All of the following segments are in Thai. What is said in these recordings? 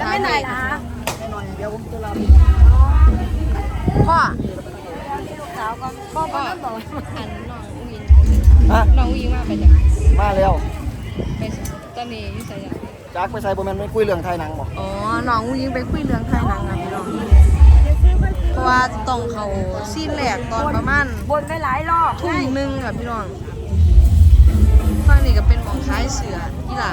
จะไม่ไหนนะไม่หน่อยเดี๋ยวผมจะรพ่อลูกสาวก็พ่อก็นั่งบอกอันน้องอุ้งอิงำฮะน้องอุ้งอิงมาไปจ้ะมาแล้วไปตอนนี้อยู่ไสอะจากไปใส่โบแมนไม่คุยเรื่องไทยหนังบอกอ๋อน้องอุ้งอิงไปคุยเรื่องไทยหนังนะพี่น้องเพราะว่าต้องเขาซีนแรกตอนประมาณบนไปหลายรอบทุ่มหนึงค่ะพี่น้องฝั่งนี้ก็เป็นหมองคล้ายเสือกีฬา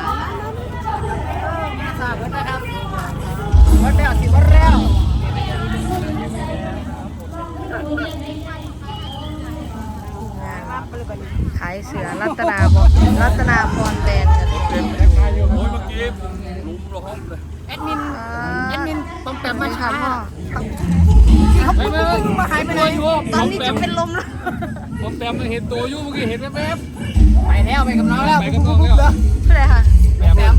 เสือรัตนาบรัตนาพรแบรนด์ค่ะเป็นแอคไทยอยู่โอ้ยเมื่อกี้ลุมระหอบเลยแอดมินแอดมินต้องแปแต่มมามาค่ะช้าพ่อเขาปุ๊บปุ๊บปุ๊บมาหายไปไหนตอนนี้จะเป็นลมแล้วผมแปมเห็นตัวอยู่เมื่อกี้เห็นแวบไปแล้วไปกับน้องแล้วไปกับน้องแล้วเพื่ออะไรค่ะๆแปม